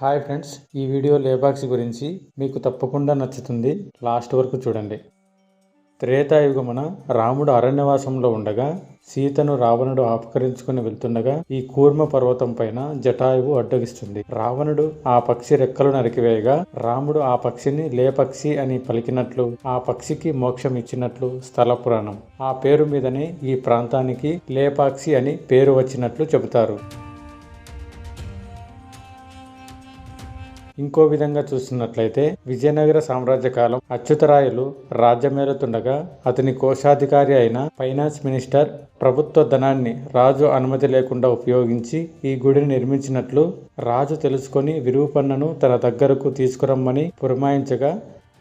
Hi friends ఈ video లేబాక్స్ గురించి మీకు తప్పకుండా నచ్చుతుంది. లాస్ట్ వరకు చూడండి. త్రేతాయుగమున రాముడు అరణ్యవాసంలో ఉండగా సీతను రావణుడు ఆపకరించుకుని వెళ్తుండగా ఈ కూర్మ పర్వతం పైన జటాయువు అడ్డగిస్తుంది. రావణుడు ఆ పక్షి రెక్కలు నరికివేయగా రాముడు ఆ పక్షిని లేపక్షి అని పలికినట్లు ఆ పక్షికి మోక్షం ఇచ్చినట్లు స్థల పురాణం. ఆ పేరు మీదనే ఈ ప్రాంతానికి లేపాక్షి అని పేరు వచ్చినట్లు చెబుతారు. ఇంకో విధంగా చూస్తున్నట్లయితే విజయనగర సామ్రాజ్య కాలం అచ్యుతరాయలు రాజ్యమేలుతుండగా అతని కోశాధికారి అయిన ఫైనాన్స్ మినిస్టర్ ప్రభుత్వ ధనాన్ని రాజు అనుమతి లేకుండా ఉపయోగించి ఈ గుడిని నిర్మించినట్లు రాజు తెలుసుకొని విరూపన్నను తన దగ్గరకు తీసుకురమ్మని పురమాయించగా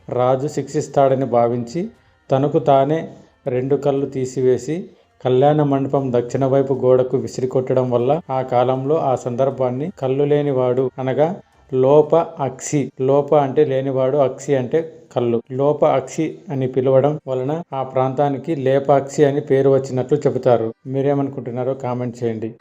రాజు శిక్షిస్తాడని భావించి తనకు తానే రెండు కళ్ళు తీసివేసి కళ్యాణ మండపం దక్షిణ వైపు గోడకు విసిరికొట్టడం వల్ల ఆ కాలంలో ఆ సందర్భాన్ని కళ్ళు లేనివాడు అనగా లోప అక్షి. లోప అంటే లేనివాడు అక్షి అంటే కళ్ళు. లోప అక్షి అని పిలవడం వలన ఆ ప్రాంతానికి లేపాక్షి అని పేరు వచ్చినట్లు చెబుతారు. మీరేమనుకుంటున్నారో కామెంట్ చేయండి.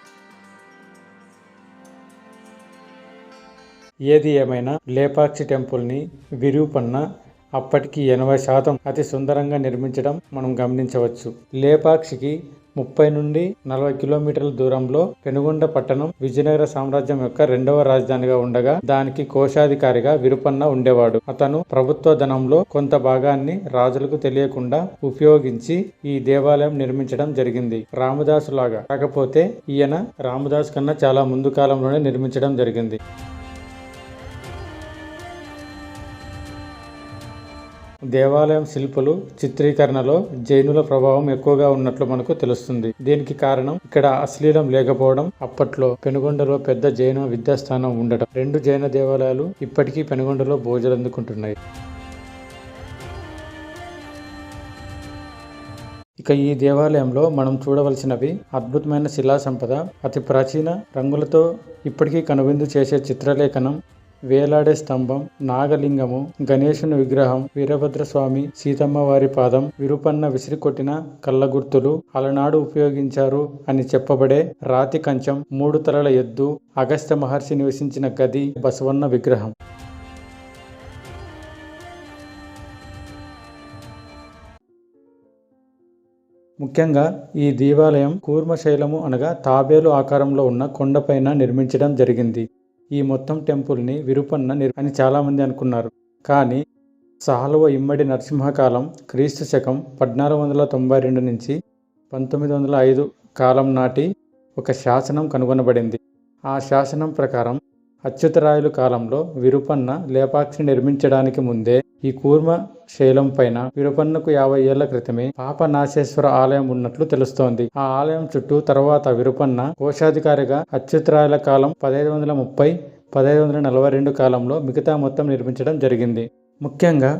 ఏది ఏమైనా లేపాక్షి టెంపుల్ని విరూపన్న అప్పటికి ఎనభై శాతం అతి సుందరంగా నిర్మించడం మనం గమనించవచ్చు. లేపాక్షికి ముప్పై నుండి నలభై కిలోమీటర్ల దూరంలో పెనుగొండ పట్టణం విజయనగర సామ్రాజ్యం యొక్క రెండవ రాజధానిగా ఉండగా దానికి కోశాధికారిగా విరుపన్న ఉండేవాడు. అతను ప్రభుత్వ ధనంలో కొంత భాగాన్ని రాజులకు తెలియకుండా ఉపయోగించి ఈ దేవాలయం నిర్మించడం జరిగింది. రామదాసు లాగా కాకపోతే ఈయన రామదాస్ కన్నా చాలా ముందు కాలంలోనే నిర్మించడం జరిగింది. దేవాలయం శిల్పులు చిత్రీకరణలో జైనుల ప్రభావం ఎక్కువగా ఉన్నట్లు మనకు తెలుస్తుంది. దీనికి కారణం ఇక్కడ అశ్లీలం లేకపోవడం అప్పట్లో పెనుగొండలో పెద్ద జైన విద్యాస్థానం ఉండటం. రెండు జైన దేవాలయాలు ఇప్పటికీ పెనుగొండలో అందుకుంటున్నాయి ఇక ఈ దేవాలయంలో మనం చూడవలసినవి అద్భుతమైన శిలా సంపద అతి ప్రాచీన రంగులతో ఇప్పటికీ కనువిందు చేసే చిత్రలేఖనం వేలాడే స్తంభం నాగలింగము గణేశుని విగ్రహం వీరభద్రస్వామి సీతమ్మ వారి పాదం విరుపన్న విసిరికొట్టిన కళ్ళగుర్తులు అలనాడు ఉపయోగించారు అని చెప్పబడే రాతి కంచం మూడు తలల ఎద్దు అగస్త్య మహర్షి నివసించిన గది బసవన్న విగ్రహం. ముఖ్యంగా ఈ దేవాలయం కూర్మశైలము అనగా తాబేలు ఆకారంలో ఉన్న కొండపైన నిర్మించడం జరిగింది. ఈ మొత్తం టెంపుల్ని విరుపన్న నిర్ అని చాలామంది అనుకున్నారు. కానీ సాలువ ఇమ్మడి నరసింహకాలం క్రీస్తు శకం పద్నాలుగు వందల తొంభై రెండు నుంచి పంతొమ్మిది వందల ఐదు కాలం నాటి ఒక శాసనం కనుగొనబడింది. ఆ శాసనం ప్రకారం అచ్యుతరాయలు కాలంలో విరుపన్న లేపాక్షి నిర్మించడానికి ముందే ఈ కూర్మ శైలం పైన విరుపన్నకు యాభై ఏళ్ళ క్రితమే పాపనాశేశ్వర ఆలయం ఉన్నట్లు తెలుస్తోంది. ఆ ఆలయం చుట్టూ తర్వాత విరుపన్న కోశాధికారిగా అచ్యుతరాయల కాలం పదహైదు వందల ముప్పై పదహైదు వందల నలభై రెండు కాలంలో మిగతా మొత్తం నిర్మించడం జరిగింది. ముఖ్యంగా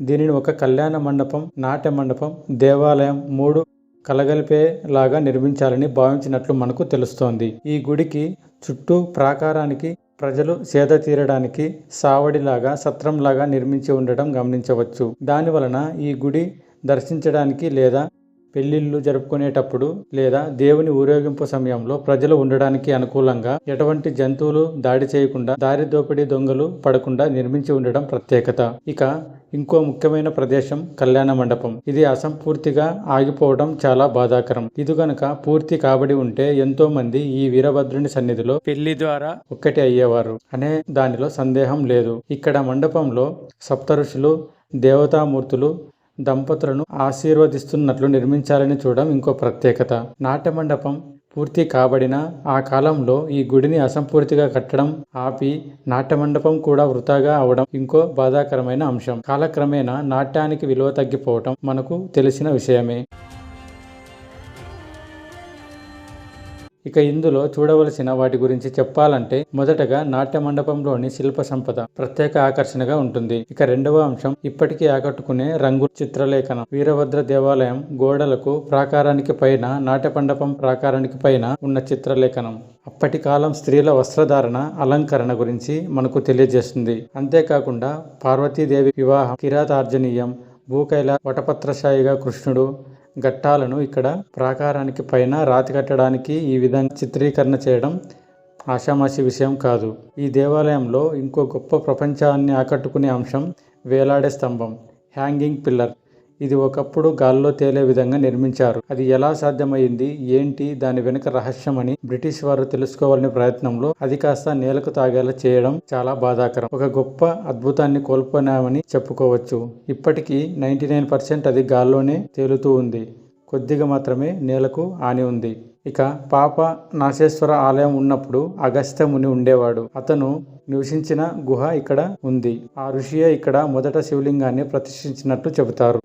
దీనిని ఒక కళ్యాణ మండపం నాట్య మండపం దేవాలయం మూడు కలగలిపేలాగా నిర్మించాలని భావించినట్లు మనకు తెలుస్తోంది. ఈ గుడికి చుట్టూ ప్రాకారానికి ప్రజలు సేద తీరడానికి సావడిలాగా సత్రంలాగా నిర్మించి ఉండటం గమనించవచ్చు. దాని వలన ఈ గుడి దర్శించడానికి లేదా పెళ్ళిళ్ళు జరుపుకునేటప్పుడు లేదా దేవుని ఊరేగింపు సమయంలో ప్రజలు ఉండడానికి అనుకూలంగా ఎటువంటి జంతువులు దాడి చేయకుండా దారి దోపిడీ దొంగలు పడకుండా నిర్మించి ఉండడం ప్రత్యేకత. ఇక ఇంకో ముఖ్యమైన ప్రదేశం కళ్యాణ మండపం. ఇది అసంపూర్తిగా ఆగిపోవడం చాలా బాధాకరం. ఇది గనుక పూర్తి కాబడి ఉంటే ఎంతో మంది ఈ వీరభద్రుని సన్నిధిలో పెళ్ళి ద్వారా ఒక్కటి అయ్యేవారు అనే దానిలో సందేహం లేదు. ఇక్కడ మండపంలో సప్త ఋషులు దేవతామూర్తులు దంపతులను ఆశీర్వదిస్తున్నట్లు నిర్మించాలని చూడడం ఇంకో ప్రత్యేకత. నాట్యమండపం పూర్తి కాబడిన ఆ కాలంలో ఈ గుడిని అసంపూర్తిగా కట్టడం ఆపి నాట్యమండపం కూడా వృతాగా అవడం ఇంకో బాధాకరమైన అంశం. కాలక్రమేణా నాట్యానికి విలువ తగ్గిపోవటం మనకు తెలిసిన విషయమే. ఇక ఇందులో చూడవలసిన వాటి గురించి చెప్పాలంటే మొదటగా నాట్య మండపంలోని శిల్ప సంపద ప్రత్యేక ఆకర్షణగా ఉంటుంది. ఇక రెండవ అంశం ఇప్పటికీ ఆకట్టుకునే రంగు చిత్రలేఖనం. వీరభద్ర దేవాలయం గోడలకు ప్రాకారానికి పైన నాట్య మండపం ప్రాకారానికి పైన ఉన్న చిత్రలేఖనం. అప్పటి కాలం స్త్రీల వస్త్రధారణ అలంకరణ గురించి మనకు తెలియజేస్తుంది. అంతేకాకుండా పార్వతీదేవి వివాహం కిరాతార్జనీయం భూకైల వటపత్రశాయిగా కృష్ణుడు ఘట్టాలను ఇక్కడ ప్రాకారానికి పైన రాతి కట్టడానికి ఈ విధంగా చిత్రీకరణ చేయడం ఆషామాషి విషయం కాదు. ఈ దేవాలయంలో ఇంకో గొప్ప ప్రపంచాన్ని ఆకట్టుకునే అంశం వేలాడే స్తంభం హ్యాంగింగ్ పిల్లర్ ఇది ఒకప్పుడు గాల్లో తేలే విధంగా నిర్మించారు. అది ఎలా సాధ్యమైంది? ఏంటి? దాని వెనుక రహస్యమని బ్రిటిష్ వారు తెలుసుకోవాలనే ప్రయత్నంలో అది కాస్త నేలకు తాగేలా చేయడం చాలా బాధాకరం. ఒక గొప్ప అద్భుతాన్ని కోల్పోయామని చెప్పుకోవచ్చు. ఇప్పటికీ నైంటీ నైన్ పర్సెంట్ అది గాల్లోనే తేలుతూ ఉంది. కొద్దిగా మాత్రమే నేలకు ఆని ఉంది. ఇక పాప నాశేశ్వర ఆలయం ఉన్నప్పుడు అగస్త్య ముని ఉండేవాడు. అతను నివసించిన గుహ ఇక్కడ ఉంది. ఆ ఋషియే ఇక్కడ మొదట శివలింగాన్ని ప్రతిష్ఠించినట్లు చెబుతారు.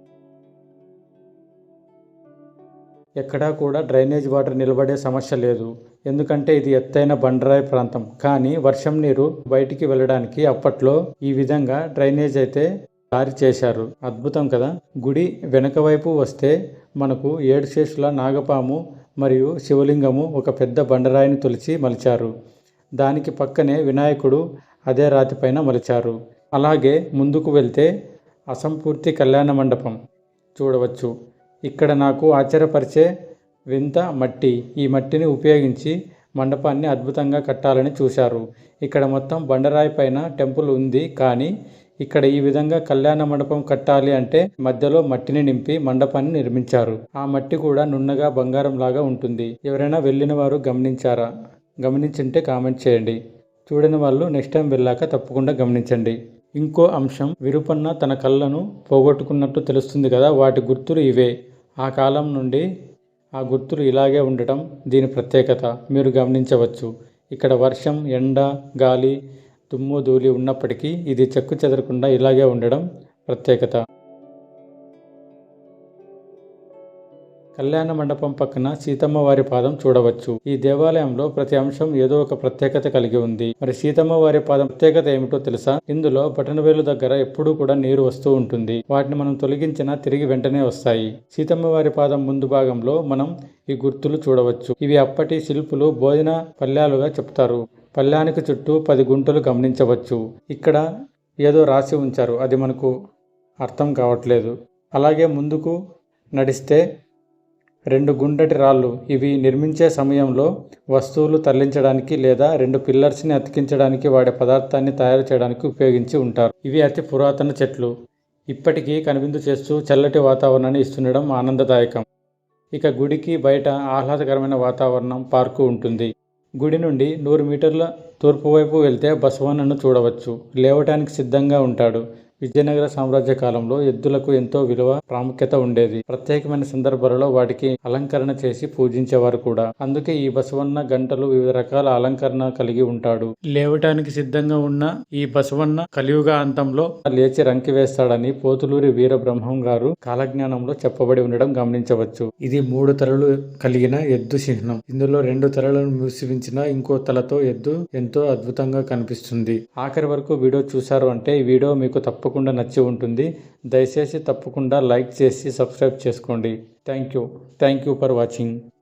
ఎక్కడా కూడా డ్రైనేజ్ వాటర్ నిలబడే సమస్య లేదు. ఎందుకంటే ఇది ఎత్తైన బండరాయి ప్రాంతం. కానీ వర్షం నీరు బయటికి వెళ్ళడానికి అప్పట్లో ఈ విధంగా డ్రైనేజ్ అయితే దారి చేశారు. అద్భుతం కదా? గుడి వెనక వైపు వస్తే మనకు ఏడు శేషుల నాగపాము మరియు శివలింగము ఒక పెద్ద బండరాయిని తొలిచి మలిచారు. దానికి పక్కనే వినాయకుడు అదే రాతిపైన మలిచారు. అలాగే ముందుకు వెళ్తే అసంపూర్తి కళ్యాణ మండపం. చూడవచ్చు. ఇక్కడ నాకు ఆశ్చర్యపరిచే వింత మట్టి. ఈ మట్టిని ఉపయోగించి మండపాన్ని అద్భుతంగా కట్టాలని చూశారు. ఇక్కడ మొత్తం బండరాయి పైన టెంపుల్ ఉంది కానీ ఇక్కడ ఈ విధంగా కళ్యాణ మండపం కట్టాలి అంటే మధ్యలో మట్టిని నింపి మండపాన్ని నిర్మించారు. ఆ మట్టి కూడా నున్నగా బంగారం లాగా ఉంటుంది. ఎవరైనా వెళ్ళిన వారు గమనించారా? గమనించింటే కామెంట్ చేయండి. చూడని వాళ్ళు నెక్స్ట్ టైం వెళ్ళాక తప్పకుండా గమనించండి. ఇంకో అంశం విరుపన్న తన కళ్ళను పోగొట్టుకున్నట్టు తెలుస్తుంది కదా వాటి గుర్తులు ఇవే. ఆ కాలం నుండి ఆ గుర్తులు ఇలాగే ఉండటం దీని ప్రత్యేకత. మీరు గమనించవచ్చు ఇక్కడ వర్షం ఎండ గాలి తుమ్ము ధూళి ఉన్నప్పటికీ ఇది చెక్కు చెదరకుండా ఇలాగే ఉండడం ప్రత్యేకత. కళ్యాణ మండపం పక్కన సీతమ్మ వారి పాదం చూడవచ్చు. ఈ దేవాలయంలో ప్రతి అంశం ఏదో ఒక ప్రత్యేకత కలిగి ఉంది. మరి సీతమ్మ వారి పాదం ప్రత్యేకత ఏమిటో తెలుసా? ఇందులో బటనవేలు దగ్గర ఎప్పుడూ కూడా నీరు వస్తూ ఉంటుంది. వాటిని మనం తొలగించినా తిరిగి వెంటనే వస్తాయి. సీతమ్మ వారి పాదం ముందు భాగంలో మనం ఈ గుర్తులు చూడవచ్చు. ఇవి అప్పటి శిల్పులు భోజన పల్యాలుగా చెప్తారు. పల్లానికి చుట్టూ పది గుంటలు గమనించవచ్చు. ఇక్కడ ఏదో రాసి ఉంచారు. అది మనకు అర్థం కావట్లేదు. అలాగే ముందుకు నడిస్తే రెండు గుండటి రాళ్ళు ఇవి నిర్మించే సమయంలో వస్తువులు తరలించడానికి లేదా రెండు పిల్లర్స్ని అతికించడానికి వాడే పదార్థాన్ని తయారు చేయడానికి ఉపయోగించి ఉంటారు. ఇవి అతి పురాతన చెట్లు. ఇప్పటికీ కనువిందు చేస్తూ చల్లటి వాతావరణాన్ని ఇస్తుండడం ఆనందదాయకం. ఇక గుడికి బయట ఆహ్లాదకరమైన వాతావరణం పార్కు ఉంటుంది. గుడి నుండి నూరు మీటర్ల తూర్పు వైపు వెళ్తే బసవన్నను చూడవచ్చు. లేవటానికి సిద్ధంగా ఉంటాడు. విజయనగర సామ్రాజ్య కాలంలో ఎద్దులకు ఎంతో విలువ ప్రాముఖ్యత ఉండేది. ప్రత్యేకమైన సందర్భాలలో వాటికి అలంకరణ చేసి పూజించేవారు కూడా. అందుకే ఈ బసవన్న గంటలు వివిధ రకాల అలంకరణ కలిగి ఉంటాడు. లేవటానికి సిద్ధంగా ఉన్న ఈ బసవన్న కలియుగ అంతంలో లేచి రంకి వేస్తాడని పోతులూరి వీర బ్రహ్మం గారు కాలజ్ఞానంలో చెప్పబడి ఉండడం గమనించవచ్చు. ఇది మూడు తలలు కలిగిన ఎద్దు చిహ్నం. ఇందులో రెండు తలలను మూసివించిన ఇంకో తలతో ఎద్దు ఎంతో అద్భుతంగా కనిపిస్తుంది. ఆఖరి వరకు వీడియో చూసారు అంటే ఈ వీడియో మీకు తప్పకుండా నచ్చి ఉంటుంది. దయచేసి తప్పకుండా లైక్ చేసి సబ్స్క్రైబ్ చేసుకోండి. Thank you. Thank you for watching.